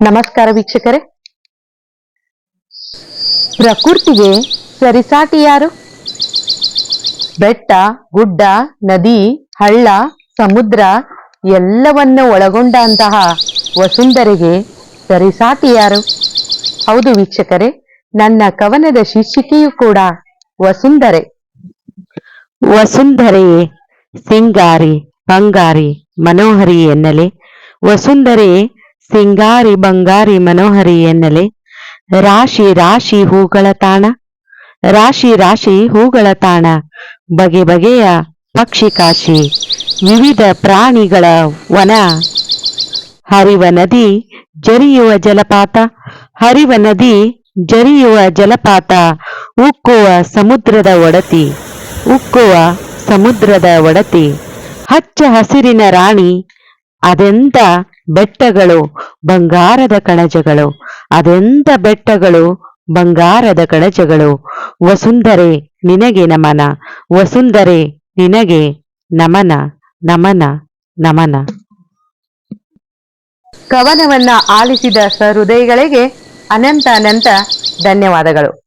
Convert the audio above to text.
ನಮಸ್ಕಾರ ವೀಕ್ಷಕರೇ. ಪ್ರಕೃತಿಗೆ ಸರಿಸಾಟಿ ಯಾರು? ಬೆಟ್ಟ, ಗುಡ್ಡ, ನದಿ, ಹಳ್ಳ, ಸಮುದ್ರ ಎಲ್ಲವನ್ನ ಒಳಗೊಂಡಂತಹ ವಸುಂಧರೆಗೆ ಸರಿಸಾಟಿ ಯಾರು? ಹೌದು ವೀಕ್ಷಕರೇ, ನನ್ನ ಕವನದ ಶೀರ್ಷಿಕೆಯೂ ಕೂಡ ವಸುಂಧರೆ. ವಸುಂಧರೆಯೇ ಸಿಂಗಾರಿ, ಬಂಗಾರಿ, ಮನೋಹರಿ ಎನ್ನಲೆ. ವಸುಂಧರೆ ಸಿಂಗಾರಿ ಬಂಗಾರಿ ಮನೋಹರಿ ಎನ್ನಲೆ. ರಾಶಿ ರಾಶಿ ಹೂಗಳ ತಾಣ. ರಾಶಿ ರಾಶಿ ಹೂಗಳ ತಾಣ. ಬಗೆ ಬಗೆಯ ಪಕ್ಷಿ ಕಾಶಿ. ವಿವಿಧ ಪ್ರಾಣಿಗಳ ವನ. ಹರಿವ ನದಿ ಜರಿಯುವ ಜಲಪಾತ. ಹರಿವ ನದಿ ಜರಿಯುವ ಜಲಪಾತ. ಉಕ್ಕುವ ಸಮುದ್ರದ ಒಡತಿ. ಉಕ್ಕುವ ಸಮುದ್ರದ ಒಡತಿ. ಹಚ್ಚ ಹಸಿರಿನ ರಾಣಿ. ಅದೆಂತ ಬೆಟ್ಟಗಳು, ಬಂಗಾರದ ಕಣಜಗಳು. ಅದೆಂತ ಬೆಟ್ಟಗಳು, ಬಂಗಾರದ ಕಣಜಗಳು. ವಸುಂಧರೆ, ನಿನಗೆ ನಮನ. ವಸುಂಧರೆ, ನಿನಗೆ ನಮನ. ನಮನ ನಮನ. ಕವನವನ್ನ ಆಲಿಸಿದ ಸಹೃದಯಗಳಿಗೆ ಅನಂತ ಅನಂತ ಧನ್ಯವಾದಗಳು.